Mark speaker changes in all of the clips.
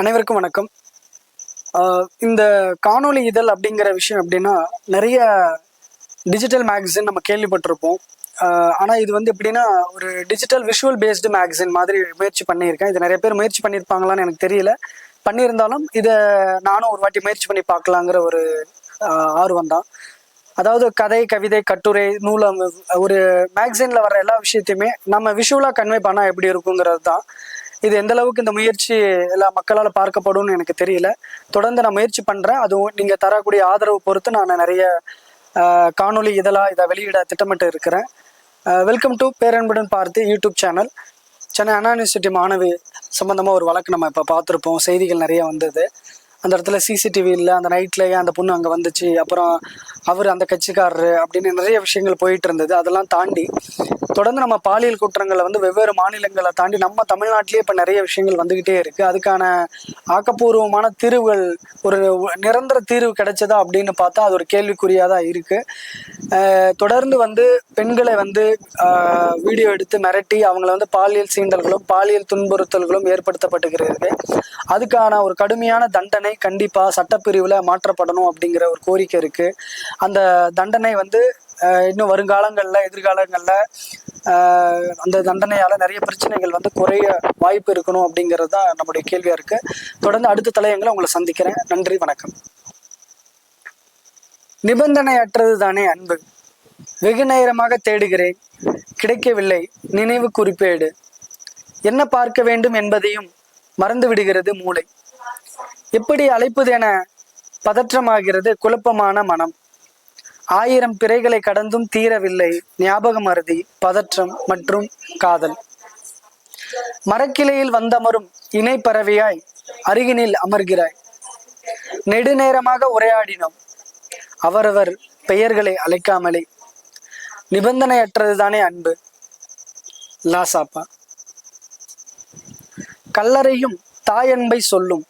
Speaker 1: அனைவருக்கும் வணக்கம். இந்த காணொலி இதழ் அப்படிங்கிற விஷயம் எப்படின்னா நிறைய டிஜிட்டல் மேகசின் நம்ம கேள்விப்பட்டிருப்போம். ஆனால் இது வந்து எப்படின்னா ஒரு டிஜிட்டல் விஷுவல் பேஸ்டு மேகசின் மாதிரி முயற்சி பண்ணியிருக்கேன். இது நிறைய பேர் முயற்சி பண்ணியிருப்பாங்களான்னு எனக்கு தெரியல. பண்ணியிருந்தாலும் இதை நானும் ஒரு வாட்டி முயற்சி பண்ணி பார்க்கலாங்கிற ஒரு ஆர்வம் தான். அதாவது கதை கவிதை கட்டுரை நூலம் ஒரு மேக்சினில் வர எல்லா விஷயத்தையுமே நம்ம விஷுவலாக கன்வே பண்ணால் எப்படி இருக்குங்கிறது தான். இது எந்த அளவுக்கு இந்த முயற்சி எல்லா மக்களால் பார்க்கப்படும்னு எனக்கு தெரியல. தொடர்ந்து நான் முயற்சி பண்றேன். அதுவும் நீங்க தரக்கூடிய ஆதரவு பொறுத்து நான் நிறைய காணொலி இதெல்லாம் இதை வெளியிட திட்டமிட்டு இருக்கிறேன். வெல்கம் டு பேரன்புடன் பார்த்து YouTube channel Chennai Anna university மாணவி சம்மந்தமாக ஒரு வழக்கு நம்ம இப்போ பார்த்துருப்போம். செய்திகள் நிறைய வந்தது. அந்த இடத்துல சிசிடிவி இல்லை அந்த நைட்லேயே அந்த பொண்ணு அங்கே வந்துச்சு. அப்புறம் அவர் அந்த கட்சிக்காரரு அப்படின்னு நிறைய விஷயங்கள் போயிட்டு இருந்தது. அதெல்லாம் தாண்டி தொடர்ந்து நம்ம பாலியல் குற்றங்களை வந்து வெவ்வேறு மாநிலங்களை தாண்டி நம்ம தமிழ்நாட்டிலேயே இப்போ நிறைய விஷயங்கள் வந்துக்கிட்டே இருக்கு. அதுக்கான ஆக்கப்பூர்வமான தீர்வுகள் ஒரு நிரந்தர தீர்வு கிடைச்சதா அப்படின்னு பார்த்தா அது ஒரு கேள்விக்குறியாக தான் இருக்கு தொடர்ந்து வந்து பெண்களை வந்து வீடியோ எடுத்து மிரட்டி அவங்கள வந்து பாலியல் சீண்டல்களும் பாலியல் துன்புறுத்தல்களும் ஏற்படுத்தப்பட்டுகிறது. அதுக்கான ஒரு கடுமையான தண்டனை கண்டிப்பாக சட்டப்பிரிவில் மாற்றப்படணும் அப்படிங்கிற ஒரு கோரிக்கை இருக்கு. அந்த தண்டனை வந்து இன்னும் வருங்காலங்களில் எதிர்காலங்களில் அந்த தண்டனையால் நிறைய பிரச்சனைகள் வந்து குறைய வாய்ப்பு இருக்கணும் அப்படிங்கிறது தான் நம்முடைய கேள்வியாக இருக்குது தொடர்ந்து அடுத்த தலையங்களை உங்களை சந்திக்கிறேன். நன்றி வணக்கம். நிபந்தனையற்றது தானே அன்பு. வெகு நேரமாக தேடுகிறேன். கிடைக்கவில்லை. நினைவு குறிப்பேடு. என்ன பார்க்க வேண்டும் என்பதையும் மறந்து விடுகிறது மூளை. எப்படி அழைப்பது என பதற்றமாகிறது குழப்பமான மனம். ஆயிரம் பிறைகளை கடந்தும் தீரவில்லை. ஞாபக மறதி பதற்றம் மற்றும் காதல். மரக்கிளையில் வந்தமரும் இணை பறவையாய் அருகினில் அமர்கிறாய். நெடுநேரமாக உரையாடினோம். அவரவர் பெயர்களை அழைக்காமலே. நிபந்தனையற்றதுதானே அன்பு. லாசாப்பா. கல்லறையும் தாயன்பை சொல்லும்.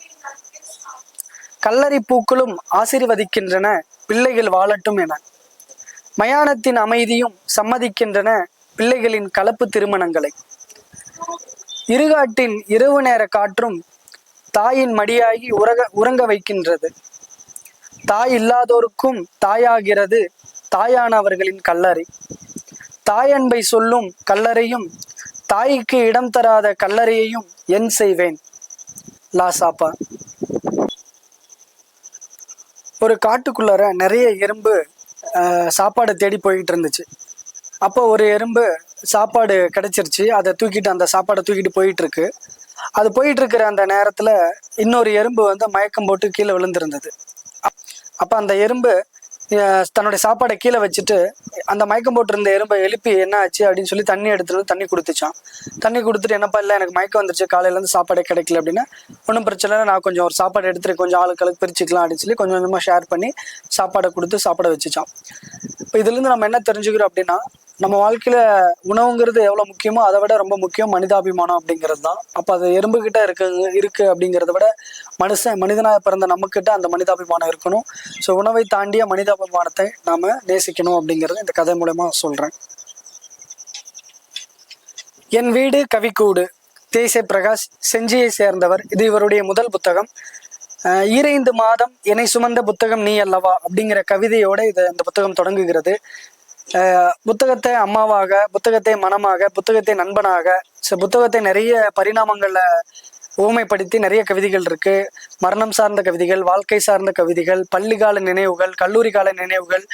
Speaker 1: கல்லறை பூக்களும் ஆசீர்வதிக்கின்றன பிள்ளைகள் வாழட்டும் என. மயானத்தின் அமைதியும் சம்மதிக்கின்றன பிள்ளைகளின் கலப்பு திருமணங்களை. இருகாட்டின் இரவு நேர காற்றும் தாயின் மடியாகி உறக உறங்க வைக்கின்றது. தாய் இல்லாதோருக்கும் தாயாகிறது தாயானவர்களின் கல்லறை. தாயன்பை சொல்லும் கல்லறையும் தாய்க்கு இடம் தராத கல்லறையையும் என் செய்வேன். லாசாப்பா. ஒரு காட்டுக்குள்ளார நிறைய எறும்பு சாப்பாடு தேடி போய்கிட்டு இருந்துச்சு. அப்போ ஒரு எறும்பு சாப்பாடு கிடைச்சிருச்சு. அதை தூக்கிட்டு அந்த சாப்பாடை தூக்கிட்டு போயிட்டு இருக்கு அது போயிட்டு இருக்கிற அந்த நேரத்துல இன்னொரு எறும்பு வந்து மயக்கம் போட்டு கீழே விழுந்திருந்தது. அப்ப அந்த எறும்பு தன்னுடைய சாப்பாடை கீழே வச்சுட்டு அந்த மயக்கம் போட்டிருந்த எறும்பை எழுப்பி என்ன ஆச்சு அப்படின்னு சொல்லி தண்ணி எடுத்துட்டு வந்து தண்ணி கொடுத்துச்சான் தண்ணி கொடுத்துட்டு என்னப்பா இல்லை எனக்கு மயக்கம் வந்துருச்சு காலையிலேருந்து சாப்பாடே கிடைக்கல அப்படின்னா. ஒன்றும் பிரச்சனை இல்லை நான் கொஞ்சம் ஒரு சாப்பாடு எடுத்துட்டு கொஞ்சம் ஆளுக்களுக்கு பிரிச்சுக்கலாம் அப்படின்னு சொல்லி கொஞ்சம் கொஞ்சமாக ஷேர் பண்ணி சாப்பாடை கொடுத்து சாப்பிட வச்சுச்சான் இப்போ இதுலேருந்து நம்ம என்ன தெரிஞ்சுக்கிறோம் அப்படின்னா நம்ம வாழ்க்கையில உணவுங்கிறது எவ்வளோ முக்கியமோ அதை விட ரொம்ப முக்கியம் மனிதாபிமானம் அப்படிங்கிறது தான். அப்போ அது எறும்புகிட்ட இருக்கு இருக்கு அப்படிங்கிறத விட மனுஷன் மனிதனாக பிறந்த நம்மக்கிட்ட அந்த மனிதாபிமானம் இருக்கணும். ஸோ உணவை தாண்டிய மனிதாபிமானத்தை நாம நேசிக்கணும் அப்படிங்கிறத இந்த கதை மூலயமா சொல்றேன். என் வீடு கவிக்கூடு. தேசிய பிரகாஷ். செஞ்சியை சேர்ந்தவர். இது இவருடைய முதல் புத்தகம். ஈரைந்து மாதம் என்னை சுமந்த புத்தகம் நீ அல்லவா? அப்படிங்கிற கவிதையோட இது அந்த புத்தகம் தொடங்குகிறது. புத்தகத்தை அம்மாவாக புத்தகத்தை மனமாக புத்தகத்தை நண்பனாக ஸோ புத்தகத்தை நிறைய பரிணாமங்களில் ஊமைப்படுத்தி நிறைய கவிதைகள் இருக்கு. மரணம் சார்ந்த கவிதைகள் வாழ்க்கை சார்ந்த கவிதைகள் பள்ளிக்கால நினைவுகள் கல்லூரி கால நினைவுகள்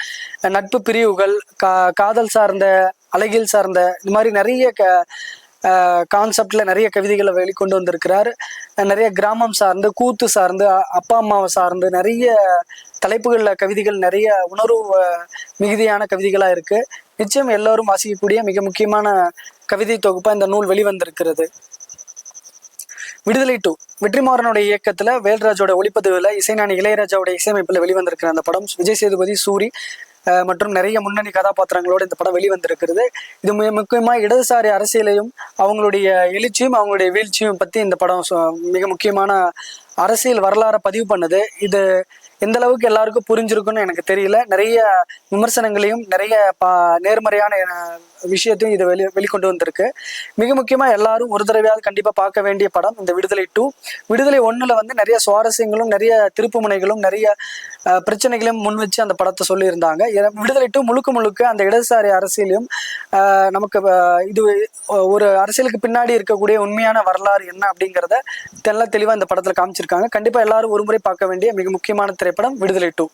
Speaker 1: நட்பு பிரிவுகள் கா காதல் சார்ந்த அழகியல் சார்ந்த இந்த மாதிரி நிறைய க கான்செப்டில் நிறைய கவிதைகளை வெளிக்கொண்டு வந்திருக்கிறார். நிறைய கிராமம் சார்ந்து கூத்து சார்ந்து அப்பா அம்மாவை சார்ந்து நிறைய தலைப்புகளில் கவிதைகள் நிறைய உணர்வு மிகுதியான கவிதைகளாக இருக்கு. நிச்சயம் எல்லோரும் வாசிக்கக்கூடிய மிக முக்கியமான கவிதை தொகுப்பாக இந்த நூல் வெளிவந்திருக்கிறது. விடுதலை டூ வெற்றிமாறனுடைய இயக்கத்தில் வேல்ராஜோட ஒளிப்பதிவில் இசைஞானி இளையராஜாவோட இசையமைப்பில் வெளிவந்திருக்கிற அந்த படம் விஜய் சேதுபதி சூரி மற்றும் நிறைய முன்னணி கதாபாத்திரங்களோட இந்த படம் வெளிவந்திருக்கிறது. இது முக்கியமாக முக்கியமா இடதுசாரி அரசியலையும் அவங்களுடைய எழுச்சியும் அவங்களுடைய வீழ்ச்சியும் பத்தி இந்த படம் சொ- மிக முக்கியமான அரசியல் வரலாறை பதிவு பண்ணுது. இது எந்த அளவுக்கு எல்லாருக்கும் புரிஞ்சிருக்குன்னு எனக்கு தெரியல. நிறைய விமர்சனங்களையும் நிறைய பா நேர்மறையான விஷயத்தையும் இது வெளி வெளிக்கொண்டு வந்திருக்கு. மிக முக்கியமாக எல்லாரும் ஒரு தடவையாவது கண்டிப்பாக பார்க்க வேண்டிய படம் இந்த விடுதலை டூ. விடுதலை ஒன்றில் வந்து நிறைய சுவாரஸ்யங்களும் நிறைய திருப்புமுனைகளும் நிறைய பிரச்சனைகளையும் முன் வச்சு அந்த படத்தை சொல்லியிருந்தாங்க. விடுதலை டூ முழுக்க முழுக்க அந்த இடதுசாரி அரசியலையும் நமக்கு இது ஒரு அரசியலுக்கு பின்னாடி இருக்கக்கூடிய உண்மையான வரலாறு என்ன அப்படிங்கிறத தெல்ல தெளிவாக இந்த படத்தில் வச்சிருக்காங்க. கண்டிப்பா எல்லாரும் ஒரு முறை பார்க்க வேண்டிய மிக முக்கியமான திரைப்படம் விடுதலை டூ.